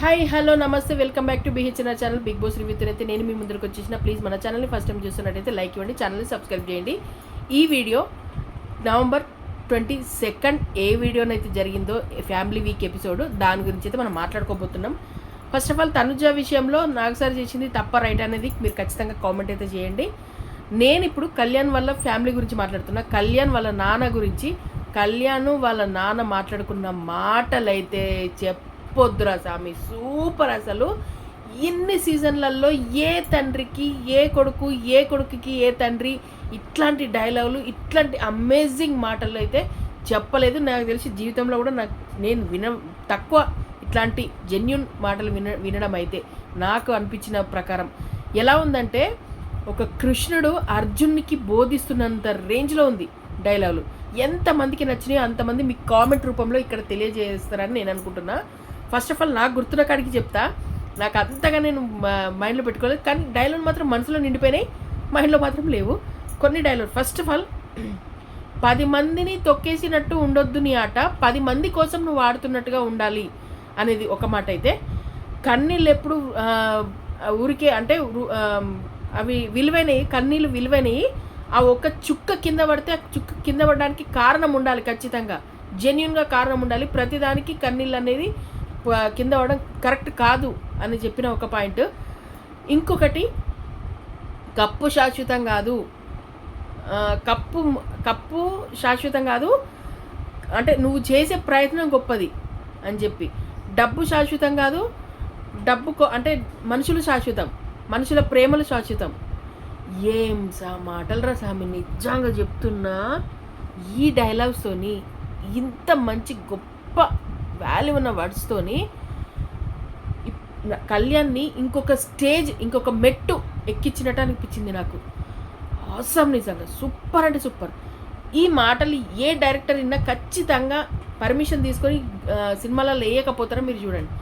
Hi hello namaste welcome back to BH channel Bigg Boss రివ్యూతో అయితే నేను మీ ముందుకు వచ్చేసిన. ప్లీజ్ మన ఛానల్ని ఫస్ట్ టైం చూస్తున్నట్టయితే లైక్ ఇవ్వండి ఛానల్ని సబ్స్క్రైబ్ చేయండి. ఈ వీడియో నవంబర్ ట్వంటీ సెకండ్ ఏ వీడియోనైతే జరిగిందో ఫ్యామిలీ వీక్ ఎపిసోడ్ దాని గురించి అయితే మనం మాట్లాడుకోబోతున్నాం. ఫస్ట్ ఆఫ్ ఆల్ తనుజ విషయంలో నాకు సార్ చేసింది తప్ప రైట్ అనేది మీరు ఖచ్చితంగా కామెంట్ అయితే చేయండి. నేను ఇప్పుడు కళ్యాణ్ వాళ్ళ ఫ్యామిలీ గురించి మాట్లాడుతున్నా. కళ్యాణ్ వాళ్ళ నాన్న గురించి కళ్యాణ్ వాళ్ళ నాన్న మాట్లాడుకున్న మాటలైతే చెప్పొద్దురా స్వామి సూపర్ అసలు ఇన్ని సీజన్లలో ఏ తండ్రికి ఏ కొడుకు ఏ కొడుకుకి ఏ తండ్రి ఇట్లాంటి డైలాగులు ఇట్లాంటి అమేజింగ్ మాటలు అయితే చెప్పలేదు. నాకు తెలిసి జీవితంలో కూడా నాకు నేను విన తక్కువ ఇట్లాంటి జెన్యున్ మాటలు విన వినడం అయితే నాకు అనిపించిన ప్రకారం. ఎలా ఉందంటే ఒక కృష్ణుడు అర్జున్కి బోధిస్తున్నంత రేంజ్లో ఉంది డైలాగులు. ఎంతమందికి నచ్చినాయో అంతమంది మీకు కామెంట్ రూపంలో ఇక్కడ తెలియజేస్తారని నేను అనుకుంటున్నా. ఫస్ట్ ఆఫ్ ఆల్ నాకు గుర్తున్న కాడికి చెప్తా. నాకు అంతగా నేను మైండ్లో పెట్టుకోలేదు. కానీ డైలాగ్ మాత్రం మనసులో నిండిపోయినాయి. మైండ్లో మాత్రం లేవు. కొన్ని డైలాగ్ ఫస్ట్ ఆఫ్ ఆల్ పది మందిని తొక్కేసినట్టు ఉండొద్దు నీ ఆట. పది మంది కోసం నువ్వు ఆడుతున్నట్టుగా ఉండాలి అనేది ఒక మాట అయితే. కన్నీళ్ళు ఎప్పుడు ఊరికే అంటే అవి విలువైనవి కన్నీళ్ళు విలువైనవి ఆ ఒక్క చుక్క కింద పడితే ఆ చుక్క కింద పడడానికి కారణం ఉండాలి ఖచ్చితంగా. జెన్యున్గా కారణం ఉండాలి. ప్రతిదానికి కన్నీళ్ళు అనేది కింద అవడం కరెక్ట్ కాదు అని చెప్పిన ఒక పాయింట్. ఇంకొకటి కప్పు శాశ్వతం కాదు. కప్పు కప్పు శాశ్వతం కాదు. అంటే నువ్వు చేసే ప్రయత్నం గొప్పది అని చెప్పి. డబ్బు శాశ్వతం కాదు. డబ్బు అంటే మనుషులు శాశ్వతం. మనుషుల ప్రేమలు శాశ్వతం. ఏం సా మాటలరా స్వామి నిజంగా చెప్తున్నా. ఈ డైలాగ్స్తోని ఇంత మంచి గొప్ప వాల్యూ ఉన్న వర్డ్స్తోని కళ్యాణ్ని ఇంకొక స్టేజ్ ఇంకొక మెట్టు ఎక్కించినట్టు అనిపించింది నాకు. అవసరం నిజంగా. సూపర్ అంటే సూపర్ ఈ మాటలు ఏ డైరెక్టర్ విన్నా ఖచ్చితంగా పర్మిషన్ తీసుకొని సినిమాలలో వేయకపోతారో మీరు చూడండి.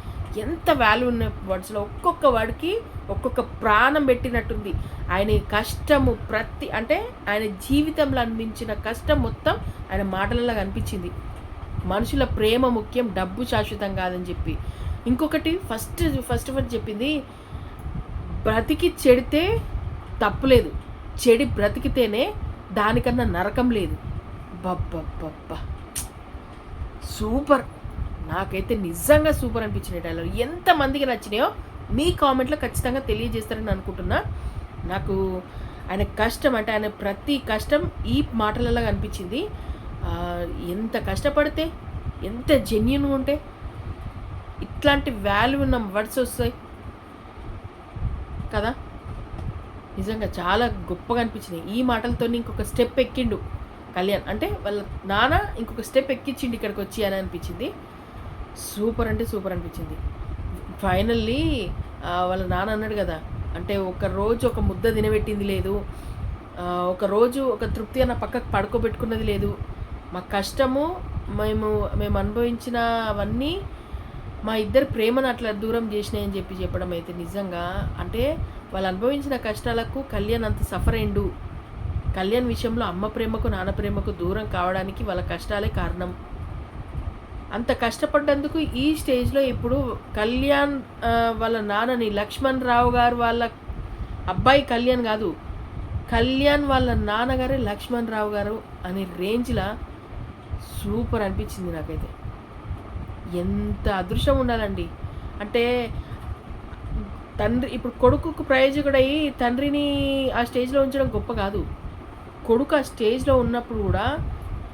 ఎంత వాల్యూ ఉన్న వర్డ్స్లో ఒక్కొక్క వర్డ్కి ఒక్కొక్క ప్రాణం పెట్టినట్టుంది. ఆయన కష్టము ప్రతి అంటే ఆయన జీవితంలో అనిపించిన కష్టం మొత్తం ఆయన మాటలలో కనిపించింది మనుషుల ప్రేమ ముఖ్యం డబ్బు శాశ్వతం కాదని చెప్పి. ఇంకొకటి ఫస్ట్ ఫస్ట్ ఆఫ్ ఆల్ చెప్పింది బ్రతికి చెడితే తప్పులేదు. చెడి బ్రతికితేనే దానికన్నా నరకం లేదు. బబ్బబ్బబ్బ. సూపర్. నాకైతే నిజంగా సూపర్ అనిపించిన డైలాగ్ ఎంతమందికి నచ్చినాయో మీ కామెంట్లో ఖచ్చితంగా తెలియజేస్తారని అనుకుంటున్నా. నాకు ఆయన కష్టం అంటే ఆయన ప్రతి కష్టం ఈ మాటలలో కనిపించింది ఎంత కష్టపడితే ఎంత జెన్యున్గా ఉంటే ఇట్లాంటి వాల్యూ ఉన్న వర్డ్స్ వస్తాయి. కదా? నిజంగా చాలా గొప్పగా అనిపించినాయి ఈ మాటలతో ఇంకొక స్టెప్ ఎక్కిండు కళ్యాణ్. అంటే వాళ్ళ నాన్న ఇంకొక స్టెప్ ఎక్కించిండు ఇక్కడికి వచ్చి అని అనిపించింది. సూపర్ అంటే సూపర్ అనిపించింది. ఫైనల్లీ వాళ్ళ నాన్న అన్నాడు కదా అంటే ఒక రోజు ఒక ముద్ద తినబెట్టింది లేదు. ఒక రోజు ఒక తృప్తిగా నా పక్కకు పడుకోబెట్టుకున్నది లేదు. మా కష్టము మేము మేము అనుభవించిన అవన్నీ మా ఇద్దరు ప్రేమను అట్లా దూరం చేసినాయని చెప్పి చెప్పడం అయితే నిజంగా. అంటే వాళ్ళు అనుభవించిన కష్టాలకు కళ్యాణ్ అంత సఫర్ అయిండు. కళ్యాణ్ విషయంలో అమ్మ ప్రేమకు నాన్న ప్రేమకు దూరం కావడానికి వాళ్ళ కష్టాలే కారణం. అంత కష్టపడ్డందుకు ఈ స్టేజ్లో ఇప్పుడు కళ్యాణ్ వాళ్ళ నాన్నని లక్ష్మణ్ రావు గారు వాళ్ళ అబ్బాయి కళ్యాణ్ కాదు. కళ్యాణ్ వాళ్ళ నాన్నగారే లక్ష్మణ్ రావు గారు అనే రేంజ్లో సూపర్ అనిపించింది నాకైతే. ఎంత అదృష్టం ఉండాలండి. అంటే తండ్రి ఇప్పుడు కొడుకుకు ప్రయోజకుడై తండ్రిని ఆ స్టేజ్లో ఉంచడం గొప్ప కాదు. కొడుకు ఆ స్టేజ్లో ఉన్నప్పుడు కూడా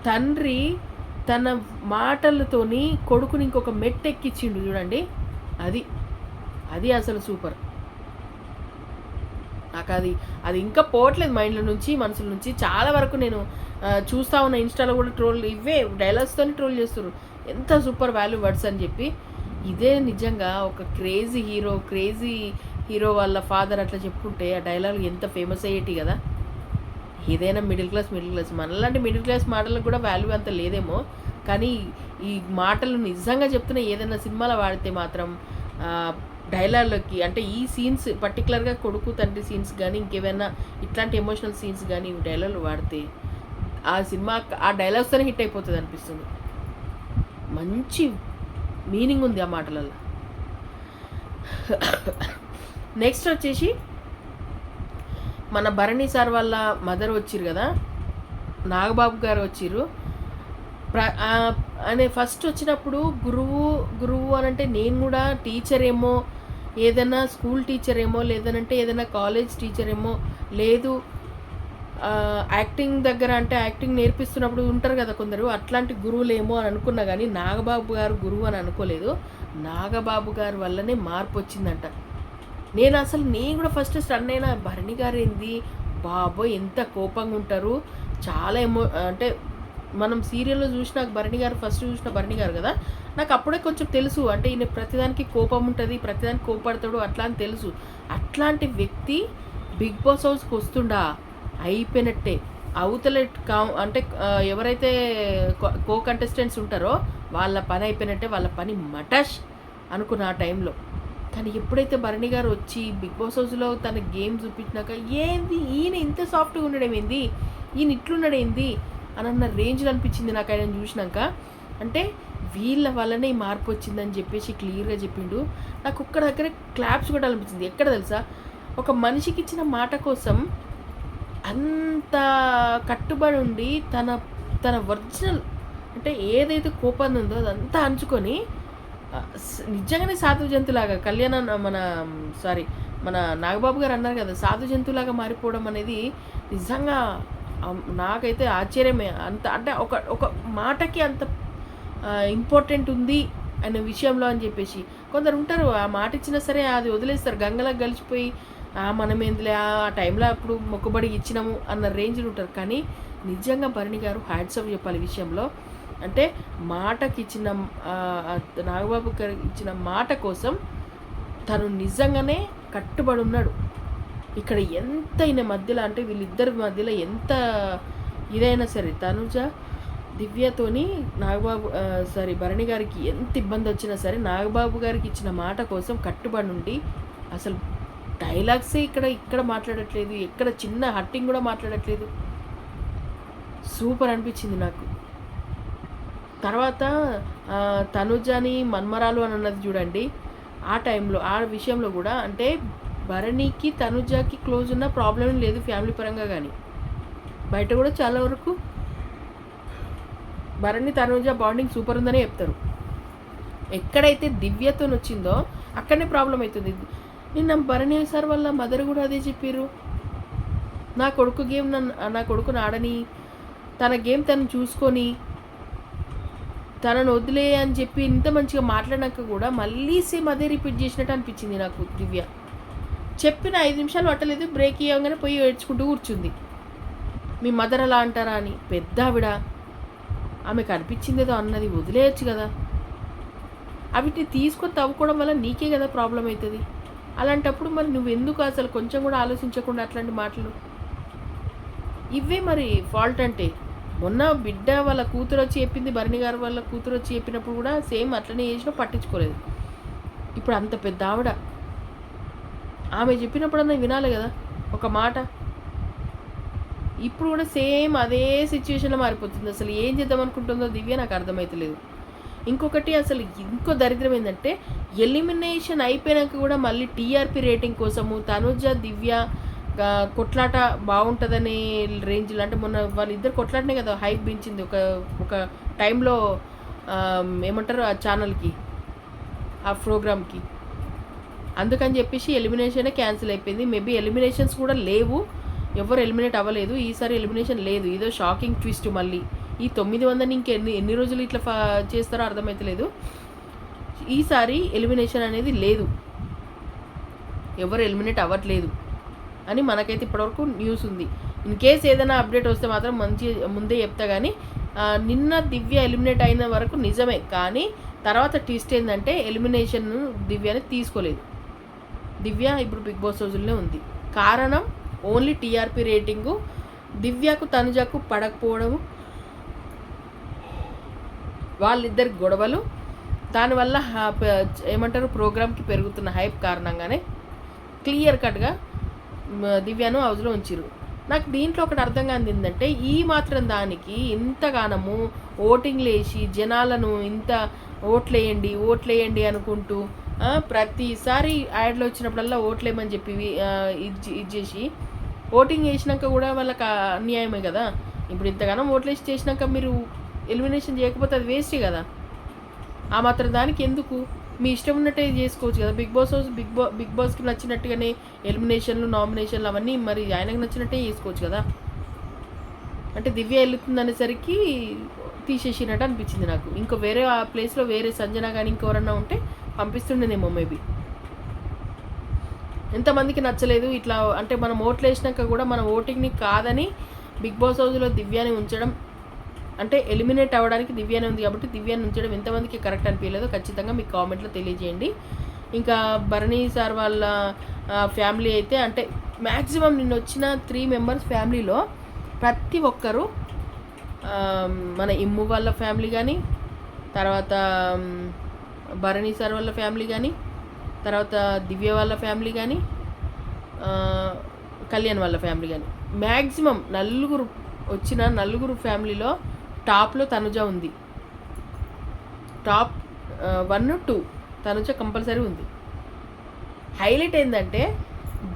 తండ్రి తన మాటలతోని కొడుకుని ఇంకొక మెట్టెక్కిచ్చిండు చూడండి. అది అది అసలు సూపర్. నాకు అది అది ఇంకా పోవట్లేదు మైండ్లో నుంచి మనసుల నుంచి. చాలా వరకు నేను చూస్తా ఉన్న ఇన్స్టాలో కూడా ట్రోల్ ఇవే డైలాగ్స్తోనే ట్రోల్ చేస్తారు ఎంత సూపర్ వాల్యూ వర్డ్స్ అని చెప్పి. ఇదే నిజంగా ఒక క్రేజీ హీరో క్రేజీ హీరో వాళ్ళ ఫాదర్ అట్లా చెప్పుకుంటే ఆ డైలాగ్ ఎంత ఫేమస్ అయ్యేటి కదా. ఏదైనా మిడిల్ క్లాస్ మిడిల్ క్లాస్. మనలాంటి మిడిల్ క్లాస్ మాటలకు కూడా వాల్యూ అంత లేదేమో. కానీ ఈ మాటలు నిజంగా చెప్తున్న ఏదైనా సినిమాలో వాడితే మాత్రం డైలాగ్లోకి అంటే ఈ సీన్స్ పర్టికులర్గా కొడుకు తండ్రి సీన్స్ కానీ ఇంకేమైనా ఇట్లాంటి ఎమోషనల్ సీన్స్ కానీ డైలాగులు డైలాగ్లు వాడితే ఆ సినిమా ఆ డైలాగ్స్తోనే హిట్ అయిపోతుంది అనిపిస్తుంది. మంచి మీనింగ్ ఉంది ఆ మాటలలో నెక్స్ట్ వచ్చేసి మన భరణి సార్ వాళ్ళ మదర్ వచ్చిర్రు కదా నాగబాబు గారు వచ్చిర్రు. ప్ర అనే ఫస్ట్ వచ్చినప్పుడు గురువు గురువు అని అంటే నేను కూడా టీచర్ ఏమో ఏదైనా స్కూల్ టీచర్ ఏమో లేదనంటే ఏదైనా కాలేజ్ టీచర్ ఏమో లేదు యాక్టింగ్ దగ్గర అంటే యాక్టింగ్ నేర్పిస్తున్నప్పుడు ఉంటారు కదా కొందరు అట్లాంటి గురువులేమో అని అనుకున్నా కానీ నాగబాబు గారు గురువు అని అనుకోలేదు. నాగబాబు గారి వల్లనే మార్పు వచ్చిందంట. నేను అసలు నేను కూడా ఫస్ట్ స్టన్ అయినా భరణి గారు ఏంది? బాబోయ్ ఎంత కోపంగా ఉంటారు. చాలా ఎమో అంటే మనం సీరియల్లో చూసిన భరణి గారు ఫస్ట్ చూసిన భరణి గారు కదా నాకు అప్పుడే కొంచెం తెలుసు. అంటే ఈయన ప్రతిదానికి కోపం ఉంటుంది ప్రతిదానికి కోపడతాడు అట్లా అని తెలుసు. అట్లాంటి వ్యక్తి బిగ్ బాస్ హౌస్కి వస్తుండా? అయిపోయినట్టే. అవతల కా అంటే ఎవరైతే కో కంటెస్టెంట్స్ ఉంటారో వాళ్ళ పని అయిపోయినట్టే వాళ్ళ పని మటష్ అనుకున్న ఆ టైంలో కానీ ఎప్పుడైతే భరణి గారు వచ్చి బిగ్ బాస్ హౌస్లో తన గేమ్ చూపించినాక ఏంది ఈయన ఇంత సాఫ్ట్గా ఉండడం ఏంది? ఈయన ఇట్లుండడం ఏంది? అని అన్న రేంజ్లో అనిపించింది నాకు ఆయన చూసినాక. అంటే వీళ్ళ వల్లనే ఈ మార్పు వచ్చిందని చెప్పేసి క్లియర్గా చెప్పిండు. నాకు ఒక్క దగ్గర క్లాప్స్ కూడా అనిపించింది ఎక్కడ తెలుసా? ఒక మనిషికి ఇచ్చిన మాట కోసం అంత కట్టుబడి ఉండి తన తన ఒరిజినల్ అంటే ఏదైతే కోపం ఉందో అదంతా అంచుకొని నిజంగానే సాధు జంతులాగా కళ్యాణ మన సారీ మన నాగబాబు గారు అన్నారు కదా సాధు జంతువులాగా మారిపోవడం అనేది నిజంగా నాకైతే ఆశ్చర్యమే. అంత అంటే ఒక ఒక మాటకి అంత ఇంపార్టెంట్ ఉంది అనే విషయంలో అని చెప్పేసి. కొందరు ఉంటారు ఆ మాట ఇచ్చినా సరే అది వదిలేస్తారు. గంగలకు కలిసిపోయి మనం ఏందిలే ఆ టైంలో అప్పుడు మొక్కుబడి ఇచ్చినాము అన్న రేంజ్లో ఉంటారు. కానీ నిజంగా భరణి గారు హ్యాట్స్ ఆఫ్ చెప్పాలి విషయంలో. అంటే మాటకి ఇచ్చిన నాగబాబు గారికి ఇచ్చిన మాట కోసం తను నిజంగానే కట్టుబడి ఉన్నాడు. ఇక్కడ ఎంత ఈయన మధ్యలో అంటే వీళ్ళిద్దరి మధ్యలో ఎంత ఇదైనా సరే తనుజ దివ్యతోని నాగబాబు సారీ భరణి గారికి ఎంత ఇబ్బంది వచ్చినా సరే నాగబాబు గారికి ఇచ్చిన మాట కోసం కట్టుబడి ఉండి అసలు డైలాగ్సే ఇక్కడ ఇక్కడ మాట్లాడట్లేదు ఎక్కడ చిన్న హట్టింగ్ కూడా మాట్లాడట్లేదు. సూపర్ అనిపించింది నాకు. తర్వాత తనుజాని తనుజని మన్మరాలు అని అన్నది చూడండి ఆ టైంలో ఆ విషయంలో కూడా అంటే భరణికి తనుజాకి క్లోజ్ ఉన్న ప్రాబ్లం లేదు ఫ్యామిలీ పరంగా కానీ బయట కూడా చాలా వరకు భరణి తనుజ బాండింగ్ సూపర్ ఉందనే చెప్తారు. ఎక్కడైతే దివ్యతో వచ్చిందో అక్కడనే ప్రాబ్లం అవుతుంది. నిన్న భరణి సార్ వాళ్ళ మదర్ కూడా అదే చెప్పారు నా కొడుకు గేమ్ నన్ను నా కొడుకుని ఆడని తన గేమ్ తను చూసుకొని తనను వదిలే అని చెప్పి ఇంత మంచిగా మాట్లాడినాక కూడా మళ్ళీ సేమ్ అదే రిపీట్ చేసినట్టు అనిపించింది నాకు దివ్య. చెప్పిన ఐదు నిమిషాలు పట్టలేదు బ్రేక్ ఇవ్వగానే పోయి ఏడ్చుకుంటూ కూర్చుంది. మీ మదర్ అలా అంటారా అని పెద్ద ఆవిడ ఆమెకు అనిపించింది ఏదో అన్నది వదిలేయచ్చు కదా. అవిటిని తీసుకొని తవ్వుకోవడం వల్ల నీకే కదా ప్రాబ్లం అవుతుంది అలాంటప్పుడు మరి నువ్వు ఎందుకు అసలు కొంచెం కూడా ఆలోచించకుండా అట్లాంటి మాటలు? ఇవే మరి ఫాల్ట్ అంటే. మొన్న బిడ్డ వాళ్ళ కూతురు వచ్చి చెప్పింది భరణి గారు వాళ్ళ కూతురు వచ్చి చెప్పినప్పుడు కూడా సేమ్ అట్లనే చేసినా పట్టించుకోలేదు. ఇప్పుడు అంత పెద్ద ఆవిడ ఆమె చెప్పినప్పుడన్నా వినాలి కదా ఒక మాట. ఇప్పుడు కూడా సేమ్ అదే సిచ్యువేషన్లో మారిపోతుంది. అసలు ఏం చేద్దాం అనుకుంటుందో దివ్య నాకు అర్థమవుతలేదు ఇంకొకటి అసలు ఇంకో దరిద్రం ఏంటంటే ఎలిమినేషన్ అయిపోయినాక కూడా మళ్ళీ టీఆర్పీ రేటింగ్ కోసము తనుజ దివ్య కొట్లాట బాగుంటుందనే రేంజ్లో అంటే మొన్న వాళ్ళిద్దరు కొట్లాటనే కదా హైప్ పెంచింది ఒక ఒక టైంలో ఏమంటారు ఆ ఛానల్కి ఆ ప్రోగ్రామ్కి అందుకని చెప్పేసి ఎలిమినేషన్ క్యాన్సిల్ అయిపోయింది. మేబీ ఎలిమినేషన్స్ కూడా లేవు. ఎవరు ఎలిమినేట్ అవ్వలేదు. ఈసారి ఎలిమినేషన్ లేదు. ఇదో షాకింగ్ ట్విస్ట్ మళ్ళీ. ఈ తొమ్మిది వందని ఇంకెన్ని ఎన్ని రోజులు ఇట్లా ఫా చేస్తారో అర్థమైతలేదు. ఈసారి ఎలిమినేషన్ అనేది లేదు. ఎవరు ఎలిమినేట్ అవ్వట్లేదు అని మనకైతే ఇప్పటివరకు న్యూస్ ఉంది. ఇన్ కేస్ ఏదైనా అప్డేట్ వస్తే మాత్రం మంచి ముందే చెప్తా కానీ నిన్న దివ్య ఎలిమినేట్ అయిన వరకు నిజమే. కానీ తర్వాత ట్విస్ట్ ఏంటంటే ఎలిమినేషన్ దివ్యని తీసుకోలేదు. దివ్య ఇప్పుడు బిగ్ బాస్ రోజుల్లో ఉంది. కారణం ఓన్లీ టీఆర్పీ రేటింగు దివ్యకు తనుజకు పడకపోవడము వాళ్ళిద్దరి గొడవలు దానివల్ల ఏమంటారు ప్రోగ్రామ్కి పెరుగుతున్న హైప్ కారణంగానే క్లియర్ కట్గా దివ్యను హౌస్లో ఉంచిరు నాకు దీంట్లో ఒకటి అర్థం కాని ఏంటంటే ఈ మాత్రం దానికి ఇంతగానము ఓటింగ్ లేచి జనాలను ఇంత ఓట్లేయండి ఓట్లేయండి అనుకుంటూ ప్రతిసారి యాడ్లో వచ్చినప్పుడల్లా ఓట్లేమని చెప్పి ఇది ఇది చేసి ఓటింగ్ చేసినాక కూడా వాళ్ళకి అన్యాయమే కదా? ఇప్పుడు ఇంతగానో ఓట్లేసి చేసినాక మీరు ఎలిమినేషన్ చేయకపోతే అది వేస్టే కదా? ఆ మాత్రం దానికి ఎందుకు? మీ ఇష్టం ఉన్నట్టే చేసుకోవచ్చు కదా? బిగ్ బాస్ హౌస్ బిగ్ బా బిగ్ బాస్కి నచ్చినట్టుగానే ఎలిమినేషన్లు నామినేషన్లు అవన్నీ మరి ఆయనకు నచ్చినట్టే చేసుకోవచ్చు కదా? అంటే దివ్య వెళ్తుంది అనేసరికి తీసేసినట్టు అనిపించింది నాకు. ఇంకో వేరే ఆ ప్లేస్లో వేరే సంజన కానీ ఇంకెవరన్నా ఉంటే పంపిస్తుండేదేమో మేబీ ఎంతమందికి నచ్చలేదు ఇట్లా అంటే మనం ఓట్లు వేసినాక కూడా మన ఓటింగ్ని కాదని బిగ్ బాస్ హౌస్లో దివ్యాని ఉంచడం అంటే ఎలిమినేట్ అవ్వడానికి దివ్యాని ఉంది కాబట్టి దివ్యాన్ని ఉంచడం ఎంతమందికి కరెక్ట్ అనిపించలేదో. ఖచ్చితంగా మీకు కామెంట్లో తెలియజేయండి. ఇంకా భరణి సార్ వాళ్ళ ఫ్యామిలీ అయితే అంటే మ్యాక్సిమం నిన్న వచ్చిన త్రీ మెంబర్స్ ఫ్యామిలీలో ప్రతి ఒక్కరు మన ఇమ్ము వాళ్ళ ఫ్యామిలీ కానీ తర్వాత భరణి సార్ వాళ్ళ ఫ్యామిలీ కానీ తర్వాత దివ్య వాళ్ళ ఫ్యామిలీ కానీ కళ్యాణ్ వాళ్ళ ఫ్యామిలీ కానీ మ్యాక్సిమం నలుగురు వచ్చిన నలుగురు ఫ్యామిలీలో టాప్లో తనుజ ఉంది. Top one two Tanuja compulsory ఉంది. హైలైట్ ఏంటంటే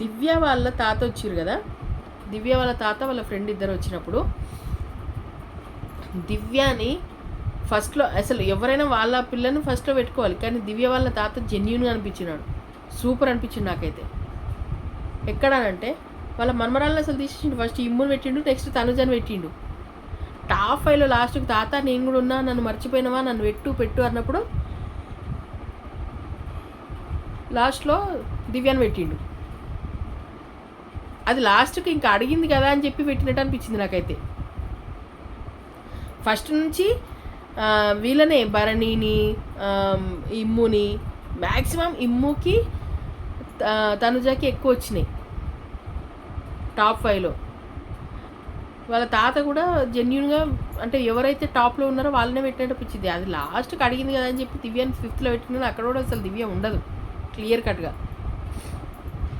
దివ్య వాళ్ళ తాత వచ్చారు కదా? దివ్య వాళ్ళ తాత వాళ్ళ ఫ్రెండ్ ఇద్దరు వచ్చినప్పుడు దివ్యాని ఫస్ట్లో అసలు ఎవరైనా వాళ్ళ పిల్లని ఫస్ట్లో పెట్టుకోవాలి. కానీ దివ్య వాళ్ళ తాత జెన్యున్గా అనిపించినాడు. సూపర్ అనిపించింది నాకైతే. ఎక్కడానంటే వాళ్ళ మన్మరాలను అసలు తీసేసిండు. ఫస్ట్ ఇమ్ముని పెట్టిండు నెక్స్ట్ తనుజని పెట్టిండు. టాప్ ఫైవ్లో లాస్ట్కి తాత నేను కూడా ఉన్నా నన్ను మర్చిపోయినవా నన్ను పెట్టు పెట్టు అన్నప్పుడు లాస్ట్లో దివ్యాన్ని పెట్టిండు. అది లాస్ట్కి ఇంకా అడిగింది కదా అని చెప్పి పెట్టినట్టు అనిపించింది నాకైతే. ఫస్ట్ నుంచి వీళ్ళనే భరణిని ఇమ్ముని మ్యాక్సిమం ఇమ్ముకి తనుజాకి ఎక్కువ వచ్చినాయి. టాప్ ఫైవ్లో. వాళ్ళ తాత కూడా జెన్యున్గా అంటే ఎవరైతే టాప్లో ఉన్నారో వాళ్ళనే పెట్టినట్టు అనిపించింది అది లాస్ట్కి అడిగింది కదా అని చెప్పి దివ్యాని ఫిఫ్త్లో పెట్టిన అక్కడ కూడా అసలు దివ్య ఉండదు. క్లియర్ కట్గా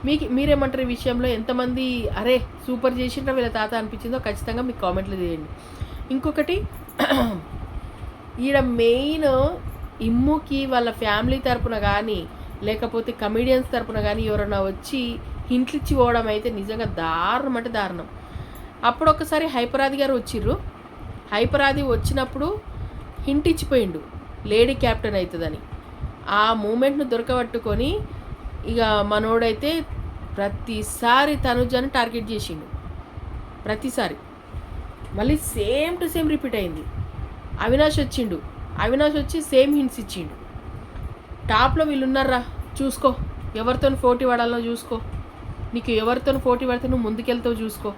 మీకు మీరేమంటారు ఈ విషయంలో? ఎంతమంది అరే సూపర్ చేసిండ్రా వీళ్ళ తాత అనిపించిందో ఖచ్చితంగా మీకు కామెంట్లు చేయండి ఇంకొకటి ఈడ మెయిన్ ఇమ్ముకి వాళ్ళ ఫ్యామిలీ తరపున కానీ లేకపోతే కమెడియన్స్ తరపున కానీ ఎవరైనా వచ్చి హింట్లిచ్చి పోవడం అయితే నిజంగా దారుణం అంటే దారుణం. అప్పుడు ఒకసారి హైపరాది గారు వచ్చిర్రు. హైపరాది వచ్చినప్పుడు హింట్ ఇచ్చిపోయిండు. లేడీ క్యాప్టెన్ అవుతుందని ఆ మూమెంట్ను దొరకబట్టుకొని ఇక మనోడైతే ప్రతిసారి తనుజని టార్గెట్ చేసిండు. ప్రతిసారి. మళ్ళీ సేమ్ టు సేమ్ రిపీట్ అయింది. అవినాష్ వచ్చిండు. అవినాష్ వచ్చి సేమ్ హింట్స్ ఇచ్చిండు. టాప్లో వీళ్ళు ఉన్నారా చూసుకో. ఎవరితో పోటీ పడాలో చూసుకో. నీకు ఎవరితో పోటీ పడితే నువ్వు ముందుకెళ్తావు చూసుకో.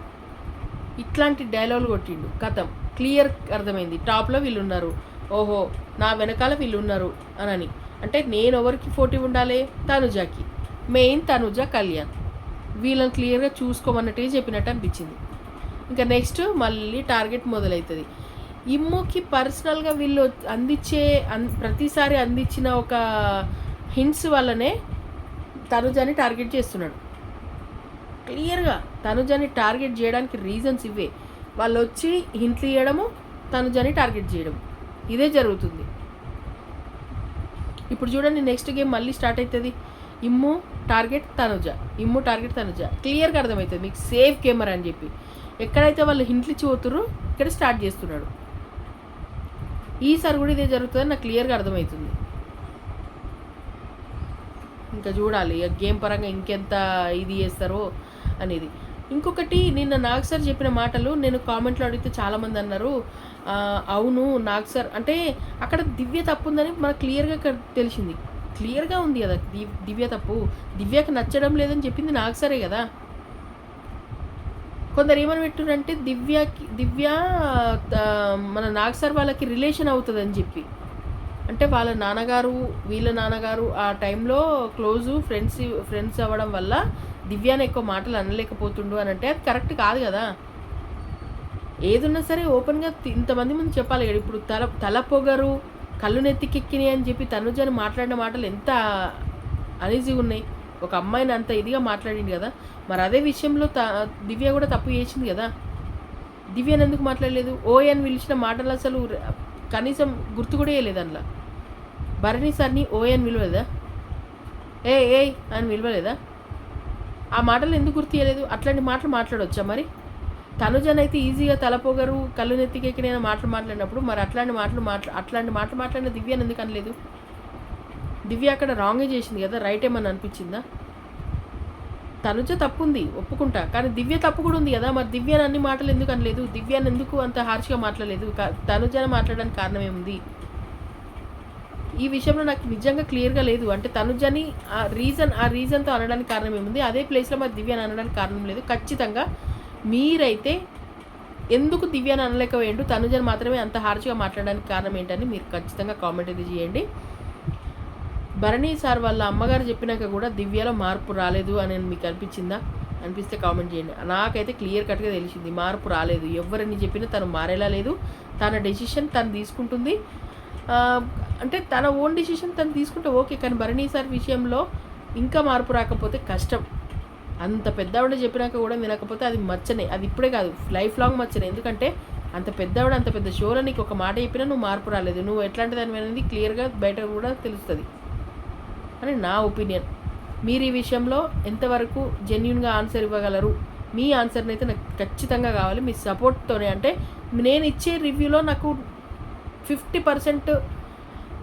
ఇట్లాంటి డైలాగులు కొట్టిండు. కథం. క్లియర్ అర్థమైంది. టాప్లో వీళ్ళు ఉన్నారు. ఓహో నా వెనకాల వీళ్ళు ఉన్నారు అనని. అంటే నేను ఎవరికి పోటీ ఉండాలి? తనుజాకి. మెయిన్ తనుజ కళ్యాణ్. వీళ్ళని క్లియర్గా చూసుకోమన్నట్టుగా చెప్పినట్టు అనిపించింది. ఇంకా నెక్స్ట్ మళ్ళీ టార్గెట్ మొదలవుతుంది ఇమ్ముకి పర్సనల్గా వీళ్ళు అందించే అన్ ప్రతిసారి అందించిన ఒక హింట్స్ వల్లనే తనుజాని టార్గెట్ చేస్తున్నాడు. క్లియర్గా తనుజాని టార్గెట్ చేయడానికి రీజన్స్ ఇవే. వాళ్ళు వచ్చి హింట్లు ఇవ్వడము తనుజాని టార్గెట్ చేయడం ఇదే జరుగుతుంది. ఇప్పుడు చూడండి నెక్స్ట్ గేమ్ మళ్ళీ స్టార్ట్ అవుతుంది ఇమ్ము టార్గెట్ తనుజ. ఇమ్ము టార్గెట్ తనుజ. క్లియర్గా అర్థమవుతుంది మీకు సేఫ్ కెమెరా అని చెప్పి. ఎక్కడైతే వాళ్ళు హింట్లు ఇచ్చి పోతుర్రో ఇక్కడ స్టార్ట్ చేస్తున్నాడు. ఈసారి కూడా ఇదే జరుగుతుందని నాకు క్లియర్గా అర్థమవుతుంది ఇంకా చూడాలి ఇక గేమ్ పరంగా ఇంకెంత ఇది చేస్తారో అనేది. ఇంకొకటి నిన్న నాగ్ సార్ చెప్పిన మాటలు నేను కామెంట్లో అడిగితే చాలామంది అన్నారు అవును నాగ్ సార్. అంటే అక్కడ దివ్య తప్పు ఉందని మనకు క్లియర్గా తెలిసింది. క్లియర్గా ఉంది కదా దివ్య తప్పు. దివ్యకి నచ్చడం లేదని చెప్పింది నాకు సరే కదా. కొందరు ఏమని పెట్టురంటే దివ్యకి దివ్య మన నాగ్ సార్ వాళ్ళకి రిలేషన్ అవుతుందని చెప్పి. అంటే వాళ్ళ నాన్నగారు వీళ్ళ నాన్నగారు ఆ టైంలో క్లోజు ఫ్రెండ్స్ ఫ్రెండ్స్ అవ్వడం వల్ల దివ్యాని ఎక్కువ మాటలు అనలేకపోతుండు అని అంటే అది కరెక్ట్ కాదు కదా. ఏదున్నా సరే ఓపెన్గా ఇంతమంది ముందు చెప్పాలి కదా. ఇప్పుడు తల తల పొగరు కళ్ళు నెత్తికెక్కినాయి అని చెప్పి తనుజని మాట్లాడిన మాటలు ఎంత అనీజీగా ఉన్నాయి. ఒక అమ్మాయిని అంత ఇదిగా మాట్లాడింది కదా. మరి అదే విషయంలో త దివ్య కూడా తప్పు చేసింది కదా. దివ్యని ఎందుకు మాట్లాడలేదు? ఓ అని పిలిచిన మాటలు అసలు కనీసం గుర్తు కూడా వేయలేదు అందులో. భరణి సార్ని ఓ అని విలువలేదా ఏ ఏయ్ అని పిలవలేదా? ఆ మాటలు ఎందుకు గుర్తు చేయలేదు? అట్లాంటి మాటలు మాట్లాడవచ్చా మరి? తనుజనైతే అయితే ఈజీగా తలపోగరు కళ్ళు నెత్తికెక్కి నేను మాటలు మాట్లాడినప్పుడు మరి అట్లాంటి మాటలు మాట్లా అట్లాంటి మాటలు మాట్లాడిన దివ్యని ఎందుకు అనలేదు? దివ్య అక్కడ రాంగే చేసింది కదా రైట్ ఏమని అనిపించిందా? తనుజ తప్పు ఉంది ఒప్పుకుంటా. కానీ దివ్య తప్పు కూడా ఉంది కదా మరి దివ్యని అన్ని మాటలు ఎందుకు అనలేదు? దివ్యాన్ని ఎందుకు అంత హార్ష్గా మాట్లాడలేదు? క- తనుజని మాట్లాడడానికి కారణం ఏముంది? ఈ విషయంలో నాకు నిజంగా క్లియర్గా లేదు. అంటే తనుజని ఆ రీజన్ ఆ రీజన్తో అనడానికి కారణం ఏముంది? అదే ప్లేస్లో మరి దివ్యాని అనడానికి కారణం లేదు. ఖచ్చితంగా మీరైతే ఎందుకు దివ్యాని అనలేకపోయిండు తనుజని మాత్రమే అంత హార్ష్గా మాట్లాడడానికి కారణం ఏంటని మీరు ఖచ్చితంగా కామెంట్ అయితే చేయండి. భరణి సార్ వాళ్ళ అమ్మగారు చెప్పినాక కూడా దివ్యలో మార్పు రాలేదు అని మీకు అనిపించిందా? అనిపిస్తే కామెంట్ చేయండి. నాకైతే క్లియర్ కట్గా తెలిసింది మార్పు రాలేదు. ఎవరని చెప్పినా తను మారేలా లేదు. తన డెసిషన్ తను తీసుకుంటుంది. అంటే తన ఓన్ డెసిషన్ తను తీసుకుంటే ఓకే కానీ భరణి సార్ విషయంలో ఇంకా మార్పు రాకపోతే కష్టం. అంత పెద్దవిడ చెప్పినాక కూడా వినకపోతే అది మచ్చనే అది ఇప్పుడే కాదు లైఫ్ లాంగ్ మచ్చనే ఎందుకంటే అంత పెద్దవిడ అంత పెద్ద షోలో నీకు ఒక మాట చెప్పినా నువ్వు మార్పు రాలేదు. నువ్వు ఎట్లాంటి దాని అనేది క్లియర్గా బయట కూడా తెలుస్తుంది. అని నా ఒపీనియన్ మీరు ఈ విషయంలో ఎంతవరకు జెన్యున్గా ఆన్సర్ ఇవ్వగలరు? మీ ఆన్సర్ని అయితే నాకు ఖచ్చితంగా కావాలి. మీ సపోర్ట్తోనే అంటే నేను ఇచ్చే రివ్యూలో నాకు ఫిఫ్టీ పర్సెంట్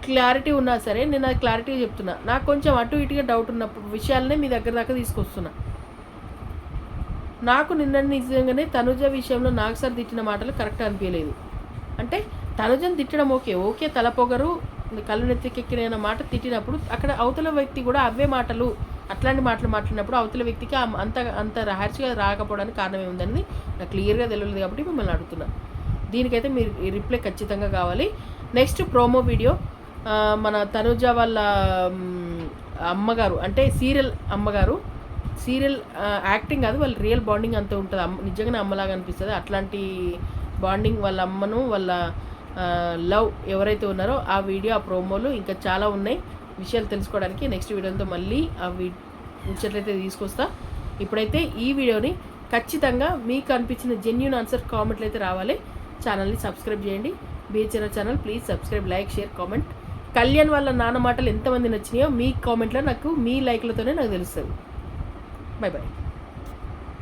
క్లారిటీ ఉన్నా సరే నేను అది క్లారిటీగా చెప్తున్నా. నాకు కొంచెం అటు ఇటుగా డౌట్ ఉన్న విషయాలనే మీ దగ్గర దాకా తీసుకొస్తున్నా. నాకు నిన్న నిజంగానే తనుజ విషయంలో నాకు సార్ తిట్టిన మాటలు కరెక్ట్ అనిపించలేదు. అంటే తనుజను తిట్టడం ఓకే ఓకే తలపొగరు కళ్ళు నెత్తికెక్కిన మాట తిట్టినప్పుడు అక్కడ అవతల వ్యక్తి కూడా అవే మాటలు అట్లాంటి మాటలు మాట్లాడినప్పుడు అవతల వ్యక్తికి అంత అంత రహర్చిగా రాకపోవడానికి కారణం ఏముందనేది నాకు క్లియర్గా తెలియలేదు కాబట్టి మిమ్మల్ని అడుగుతున్నా. దీనికైతే మీరు రిప్లై ఖచ్చితంగా కావాలి. నెక్స్ట్ ప్రోమో వీడియో మన తనుజ వాళ్ళ అమ్మగారు అంటే సీరియల్ అమ్మగారు సీరియల్ యాక్టింగ్ కాదు వాళ్ళ రియల్ బాండింగ్ అంత ఉంటుంది. అమ్మ నిజంగానే అమ్మలాగా అనిపిస్తుంది. అట్లాంటి బాండింగ్ వాళ్ళ అమ్మను వాళ్ళ లవ్ ఎవరైతే ఉన్నారో ఆ వీడియో ఆ ప్రోమోలు ఇంకా చాలా ఉన్నాయి. విషయాలు తెలుసుకోవడానికి నెక్స్ట్ వీడియోతో మళ్ళీ ఆ వీ ముచ్చట్లయితే తీసుకొస్తా. ఇప్పుడైతే ఈ వీడియోని ఖచ్చితంగా మీకు అనిపించిన జెన్యున్ ఆన్సర్ కామెంట్లు అయితే రావాలి. ఛానల్ని సబ్స్క్రైబ్ చేయండి. BHNR channel please subscribe like share comment Kalyan వాళ్ళ నాన్న మాటలు ఎంతమంది నచ్చినాయో మీ కామెంట్లో నాకు మీ లైక్లతోనే నాకు తెలుస్తుంది. 卖本